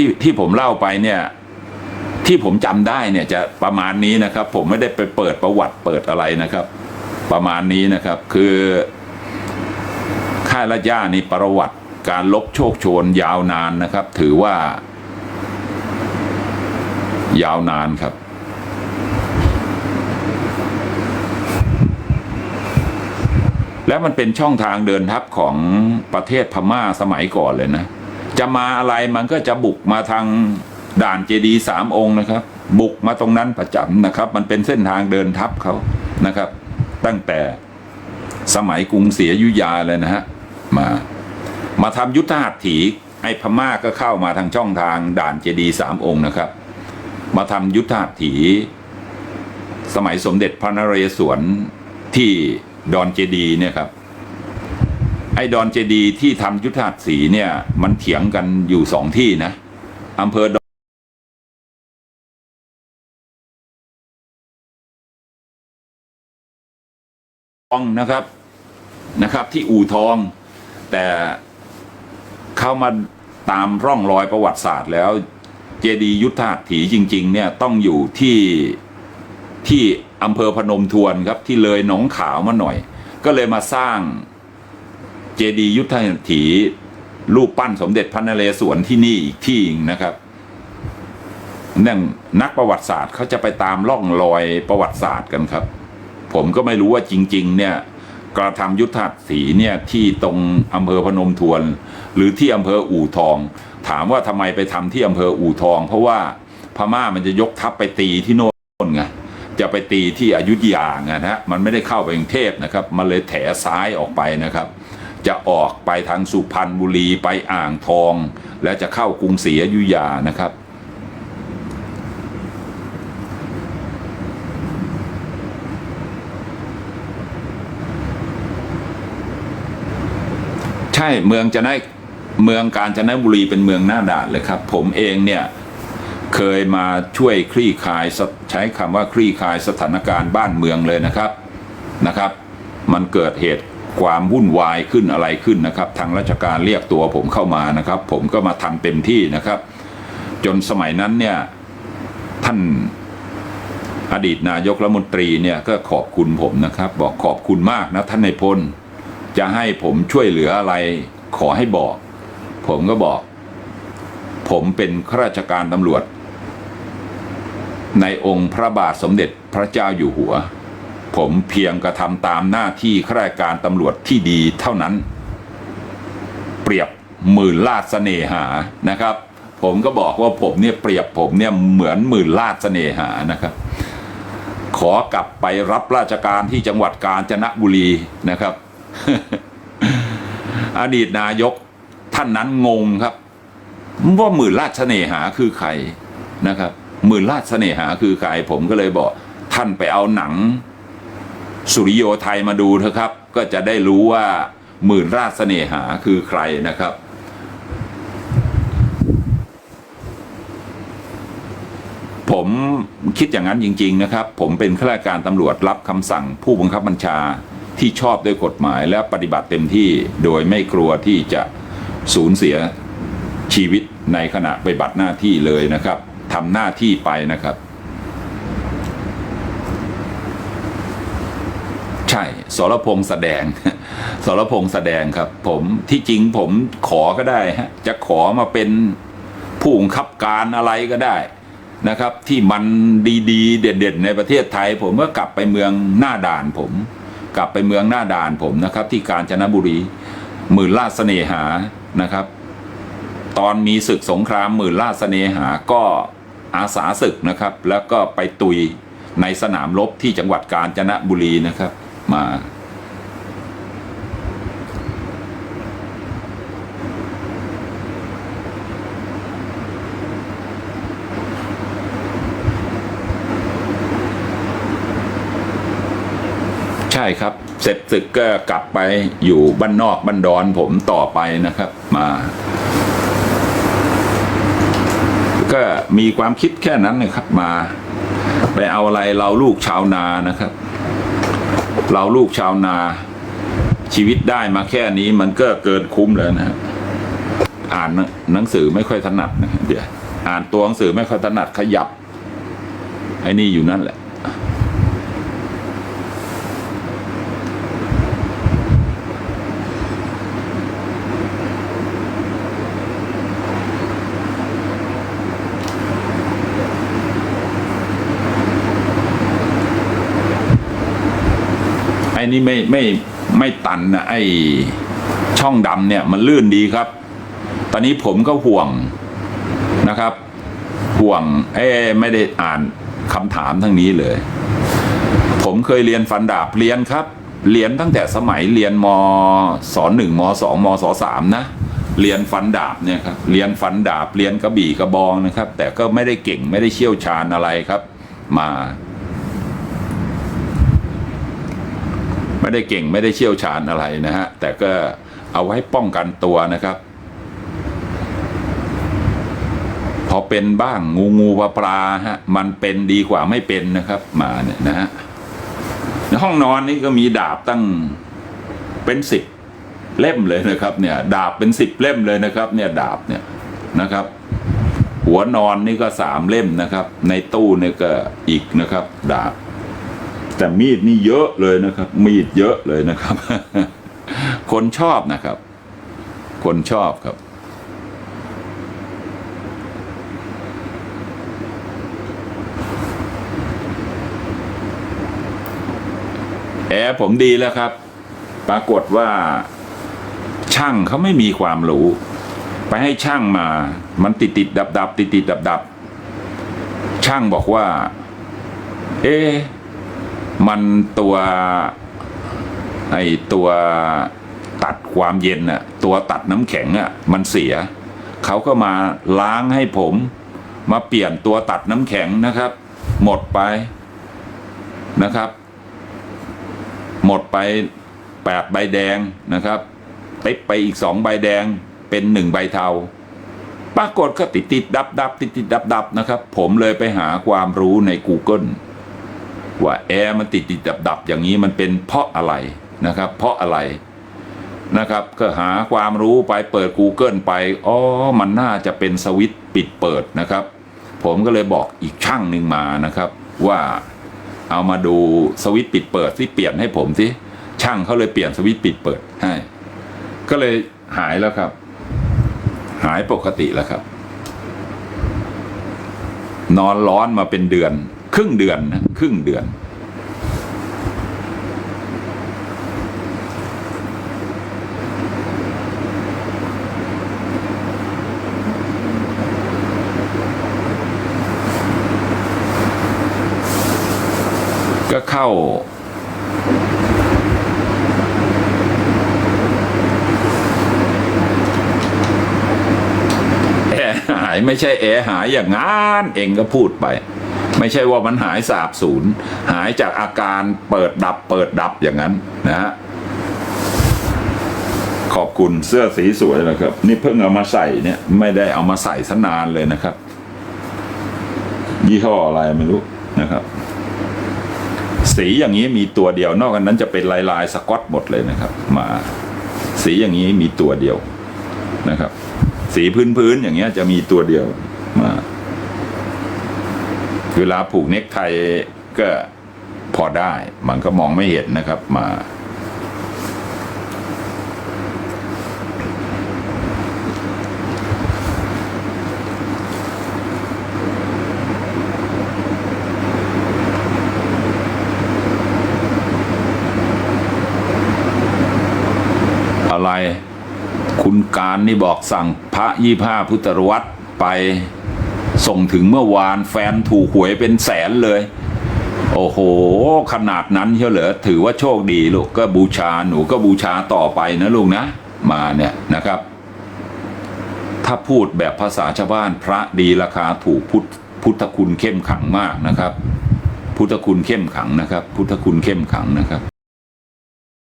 ที่ที่ผมเล่าไปเนี่ยที่ผมจำได้เนี่ยจะประมาณนี้นะครับ ผมไม่ได้ไปเปิดประวัติเปิดอะไรนะครับ ประมาณนี้นะครับคือค่ายละย่านี่ประวัติการลบโชคโชนยาวนานนะครับ ถือว่า ยาวนานครับแล้วมันเป็นช่องทางเดินทัพของประเทศพม่าสมัยก่อนเลยนะ จะมาอะไรมันก็จะบุกมาทางด่านเจดีสามองค์นะครับ บุกมาตรงนั้นประจำนะครับ มันเป็นเส้นทางเดินทัพเขานะครับ ตั้งแต่สมัยกรุงศรีอยุธยาเลยนะฮะมามาทำยุทธหัตถีไอ้พม่าก็เข้ามาทางช่องทางด่านเจดีสามองค์นะครับ มาทำยุทธหัตถี สมัยสมเด็จพระนเรศวรที่ดอนเจดีเนี่ยครับ ไอ้ดอนเจดีย์ที่ทำยุทธหัตถีเนี่ย มันเถียงกันอยู่สองที่นะอำเภอดอนนะครับนะครับ ที่อู่ทอง แต่เข้ามาตามร่องรอยประวัติศาสตร์แล้ว เจดีย์ยุทธหัตถีจริง ๆ เนี่ยต้องอยู่ที่ที่อำเภอพนมทวนครับที่เลยหนองขาวมาหน่อย ก็เลยมาสร้าง เจดีย์ยุทธหัตถีรูปปั้นสมเด็จพระนเรศวรที่นี่อีกที่หนึ่งนะครับนั่นนักประวัติศาสตร์เขาจะไปตามล่องรอยประวัติศาสตร์กันครับ ผมก็ไม่รู้ว่าจริง ๆ เนี่ยกระทำยุทธหัตถีเนี่ยที่ตรงอำเภอพนมทวน หรือที่อำเภออู่ทอง ถามว่าทำไมไปทำที่อำเภออู่ทอง เพราะว่าพม่ามันจะยกทัพไปตีที่โน่นไงจะไปตีที่อยุธยาไงนะฮะมันไม่ได้เข้าไปกรุงเทพนะครับ มันเลยแถซ้ายออกไปนะครับ จะออกไปทางสุพรรณบุรีไปอ่างทอง และจะเข้ากรุงศรีอยุธยานะครับ ใช่เมืองจะได้เมืองกาญจนบุรีเป็นเมืองหน้าด่านเลยครับ ผมเองเนี่ยเคยมาช่วยคลี่คลายใช้คำว่าคลี่คลายสถานการณ์บ้านเมืองเลยนะครับนะครับ มันเกิดเหตุ ความวุ่นวายขึ้นอะไรขึ้นนะครับ ทางราชการเรียกตัวผมเข้ามานะครับ ผมก็มาทำเต็มที่นะครับ จนสมัยนั้นเนี่ยท่านอดีตนายกรัฐมนตรีเนี่ยก็ขอบคุณผมนะครับ บอกขอบคุณมากนะท่านในายพลจะให้ผมช่วยเหลืออะไรขอให้บอก ผมก็บอก ผมเป็นข้าราชการตำรวจ ในองค์พระบาทสมเด็จพระเจ้าอยู่หัว ผมเพียงกระทำตามหน้าที่ข้าราชการตำรวจที่ดีเท่านั้น เปรียบหมื่นลาดเสน่หานะครับ ผมก็บอกว่าผมเนี่ยเปรียบผมเนี่ยเหมือนหมื่นลาดเสน่หานะครับ ขอกลับไปรับราชการที่จังหวัดกาญจนบุรีนะครับ อดีตนายกท่านนั้นงงครับ ว่าหมื่นราชเสน่หาคือใครนะครับหมื่นราชเสน่หาคือใครผมก็เลยบอกท่านไปเอาหนัง สุริโยไทยมาดูเถอะครับ ก็จะได้รู้ว่าหมื่นราชเสน่หาคือใครนะครับ ผมคิดอย่างนั้นจริง ๆ นะครับ ผมเป็นข้าราชการตำรวจรับคำสั่งผู้บังคับบัญชาที่ชอบด้วยกฎหมายและปฏิบัติเต็มที่โดยไม่กลัวที่จะสูญเสียชีวิตในขณะปฏิบัติหน้าที่เลยนะครับทำหน้าที่ไปนะครับ ช่สรพงษ์แสดงสรพงษ์แสดงครับ ผมที่จริงผมขอก็ได้ฮะจะขอมาเป็นผู้บังคับการอะไรก็ได้นะครับ ที่มันดีๆ เด็ดๆในประเทศไทย ผมก็กลับไปเมืองหน้าด่านผม กลับไปเมืองหน้าด่านผมนะครับ ที่กาญจนบุรีหมื่นลาเสน่หานะครับ ตอนมีศึกสงครามหมื่นลาเสน่หาก็อาสาศึกนะครับ แล้วก็ไปตุยในสนามรบที่จังหวัดกาญจนบุรีนะครับ มา ใช่ครับ เสร็จศึกก็กลับไปอยู่บ้านนอกบ้านดอนผมต่อไปนะครับมาก็มีความคิดแค่นั้นนะครับมา ไปเอาอะไรเราลูกชาวนานะครับ เราลูกชาวนาชีวิตได้มาแค่นี้มันก็เกินคุ้มแล้วนะฮะอ่านหนังสือไม่ค่อยถนัดนะเดี๋ยวอ่านตัวหนังสือไม่ค่อยถนัดขยับไอ้นี่อยู่นั่นแหละ อ้นี่ไม่ไม่ไม่ตันนะไอ้ช่องดำเนี่ยมันลื่นดีครับ ตอนนี้ผมก็ห่วงนะครับ ห่วงเอ้ไม่ได้อ่านคำถามทั้งนี้เลย ผมเคยเรียนฟันดาบเรียนครับ เรียนตั้งแต่สมัยเรียนมศหนึ่งมสองมศสามนะ เรียนฟันดาบเนี่ยครับ เรียนฟันดาบเรียนกระบี่กระบองนะครับ แต่ก็ไม่ได้เก่งไม่ได้เชี่ยวชาญอะไรครับ มา ไม่ได้เก่งไม่ได้เชี่ยวชาญอะไรนะฮะ แต่ก็เอาไว้ป้องกันตัวนะครับ พอเป็นบ้างงูงูปลาปลาฮะ มันเป็นดีกว่าไม่เป็นนะครับ มาเนี่ยนะฮะในห้องนอนนี่ก็มีดาบตั้งเป็นสิบเล่มเลยนะครับ เนี่ย ดาบเป็นสิบเล่มเลยนะครับ เนี่ยดาบเนี่ยนะครับ หัวนอนนี่ก็สามเล่มนะครับ ในตู้เนี่ยก็อีกนะครับ ดาบ แต่มีดนี่เยอะเลยนะครับ มีดเยอะเลยนะครับ คนชอบนะครับ คนชอบครับ แอร์ผมดีแล้วครับ ปรากฏว่า ช่างเขาไม่มีความรู้ ไปให้ช่างมา มันติดติดดับดับติดติดดับดับช่างบอกว่า เอ๊ มันตัวไอตัวตัดความเย็นอะตัวตัดน้ำแข็งอะมันเสีย เขาก็มาล้างให้ผม มาเปลี่ยนตัวตัดน้ำแข็งนะครับ หมดไปนะครับ หมดไปแปดใบแดงนะครับติดไปอีกสองใบแดงเป็นหนึ่งใบเทาปรากฏก็ติดติดดับดับติดติดดับดับนะครับ ผมเลยไปหาความรู้ใน Google ว่าแอร์มันติดติดดับดับอย่างนี้มันเป็นเพราะอะไรนะครับ เพราะอะไรนะครับ ก็หาความรู้ไปเปิด Google ไปอ๋อมันน่าจะเป็นสวิตปิดเปิดนะครับ ผมก็เลยบอกอีกช่างหนึ่งมานะครับ ว่าเอามาดูสวิตปิดเปิดที่เปลี่ยนให้ผมสิช่างเขาเลยเปลี่ยนสวิตปิดเปิดให้ ก็เลยหายแล้วครับ หายปกติแล้วครับ นอนร้อนมาเป็นเดือน ครึ่งเดือนนะครึ่งเดือน ก็เข้าแอร์หายไม่ใช่แอร์หายอย่างงั้นเองก็พูดไป ไม่ใช่ว่ามันหายสาบสูญหายจากอาการเปิดดับเปิดดับอย่างนั้นนะฮะขอบคุณเสื้อสีสวยนะครับ นี่เพิ่งเอามาใส่เนี่ยไม่ได้เอามาใส่สนานเลยนะครับ ยี่ห้ออะไรไม่รู้นะครับ สีอย่างนี้มีตัวเดียวนอกจากนั้นจะเป็นลายลายสกอตหมดเลยนะครับ มา สีอย่างนี้มีตัวเดียวนะครับ สีพื้นๆอย่างเงี้ยจะมีตัวเดียวมา เวลาผูกเน็กไทก็พอได้ มันก็มองไม่เห็นนะครับมาอะไร คุณการนี่บอกสั่งพระยี่ห้าพุทธรวัตไป ส่งถึงเมื่อวานแฟนถูกหวยเป็นแสนเลย โอ้โห ขนาดนั้นเชียวเหรอถือว่าโชคดีลูกก็บูชาหนูก็บูชาต่อไปนะลูกนะ มาเนี่ยนะครับ ถ้าพูดแบบภาษาชาวบ้านพระดีราคาถูกพุทธพุทธคุณเข้มขังมากนะครับ พุทธคุณเข้มขังนะครับ พุทธคุณเข้มขังนะครับ